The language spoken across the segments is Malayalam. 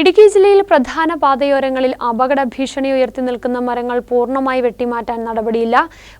ഇടുക്കി ജില്ലയിൽ പ്രധാന പാതയോരങ്ങളിൽ അപകട ഭീഷണി ഉയർത്തി നിൽക്കുന്ന മരങ്ങൾ പൂർണമായി വെട്ടിമാറ്റാൻ നടപടിയില്ല.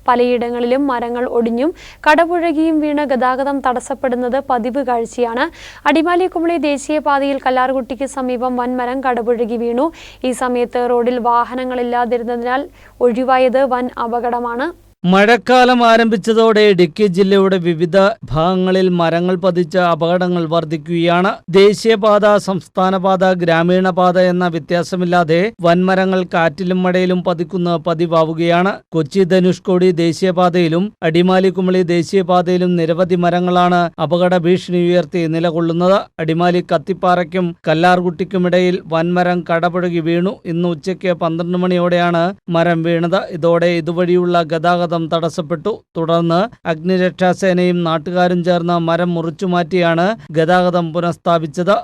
പലയിടങ്ങളിലും മരങ്ങൾ ഒടിഞ്ഞും കടപുഴകിയും വീണ് ഗതാഗതം തടസ്സപ്പെടുന്നത് പതിവ് കാഴ്ചയാണ്. അടിമാലി കുമളി ദേശീയപാതയിൽ കല്ലാർകുട്ടിക്ക് സമീപം വൻമരം കടപുഴകി വീണു. ഈ സമയത്ത് റോഡിൽ വാഹനങ്ങളില്ലാതിരുന്നതിനാൽ ഒഴിവായത് വൻ അപകടമാണ്. മഴക്കാലം ആരംഭിച്ചതോടെ ഇടുക്കി ജില്ലയുടെ വിവിധ ഭാഗങ്ങളിൽ മരങ്ങൾ പതിച്ച അപകടങ്ങൾ വർദ്ധിക്കുകയാണ്. ദേശീയപാത സംസ്ഥാനപാത ഗ്രാമീണപാത എന്ന വ്യത്യാസമില്ലാതെ വൻമരങ്ങൾ കാറ്റിലും മഴയിലും പതിക്കുന്ന പതിവാവുകയാണ്. കൊച്ചി ധനുഷ്കോടി ദേശീയപാതയിലും അടിമാലി കുമളി ദേശീയപാതയിലും നിരവധി മരങ്ങളാണ് അപകട ഭീഷണി ഉയർത്തി നിലകൊള്ളുന്നത്. അടിമാലി കത്തിപ്പാറയ്ക്കും കല്ലാർകുട്ടിക്കുമിടയിൽ വൻമരം കടപുഴകി വീണു. ഇന്ന് ഉച്ചയ്ക്ക് പന്ത്രണ്ട് മണിയോടെയാണ് മരം വീണത്. ഇതോടെ ഇതുവഴിയുള്ള ഗതാഗതം തടസ്സപ്പെട്ടു. തുടർന്ന് അഗ്നിരക്ഷാസേനയും നാട്ടുകാരും ചേർന്ന് മരം മുറിച്ചുമാറ്റിയാണ് ഗതാഗതം പുനഃസ്ഥാപിച്ചത്.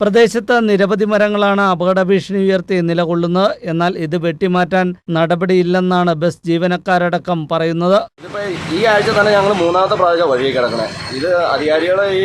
പ്രദേശത്ത് നിരവധി മരങ്ങളാണ് അപകട ഭീഷണി ഉയർത്തി നിലകൊള്ളുന്നത്. എന്നാൽ ഇത് വെട്ടിമാറ്റാൻ നടപടിയില്ലെന്നാണ് ബസ് ജീവനക്കാരടക്കം പറയുന്നത്. ഈ ആഴ്ച തന്നെ ഞങ്ങൾ മൂന്നാമത്തെ പ്രാവശ്യം വഴി കിടക്കണേ. ഇത് അധികാരികൾ ഈ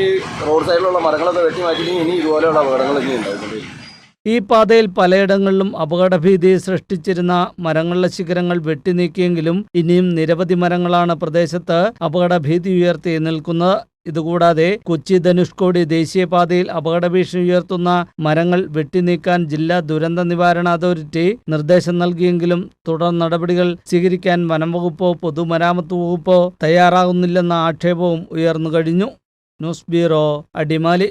റോഡ് സൈഡിലുള്ള മരങ്ങളൊക്കെ വെട്ടിമാറ്റി ഇനി ഇതുപോലെയുള്ള അപകടങ്ങൾ ഇനി ഉണ്ടായിക്കൊണ്ടിരിക്കും ഈ പാതയിൽ പലയിടങ്ങളിലും അപകടഭീതി സൃഷ്ടിച്ചിരുന്ന മരങ്ങളുടെ ശിഖരങ്ങൾ വെട്ടിനീക്കിയെങ്കിലും ഇനിയും നിരവധി മരങ്ങളാണ് പ്രദേശത്ത് അപകടഭീതി ഉയർത്തി നിൽക്കുന്നത്. ഇതുകൂടാതെ കൊച്ചി ധനുഷ്കോടി ദേശീയപാതയിൽ അപകട ഭീഷണി ഉയർത്തുന്ന മരങ്ങൾ വെട്ടിനീക്കാൻ ജില്ലാ ദുരന്ത നിവാരണ അതോറിറ്റി നിർദ്ദേശം നൽകിയെങ്കിലും തുടർ നടപടികൾ സ്വീകരിക്കാൻ വനംവകുപ്പോ പൊതുമരാമത്ത് വകുപ്പോ തയ്യാറാകുന്നില്ലെന്ന ആക്ഷേപവും ഉയർന്നു കഴിഞ്ഞു. News bureau Adimali.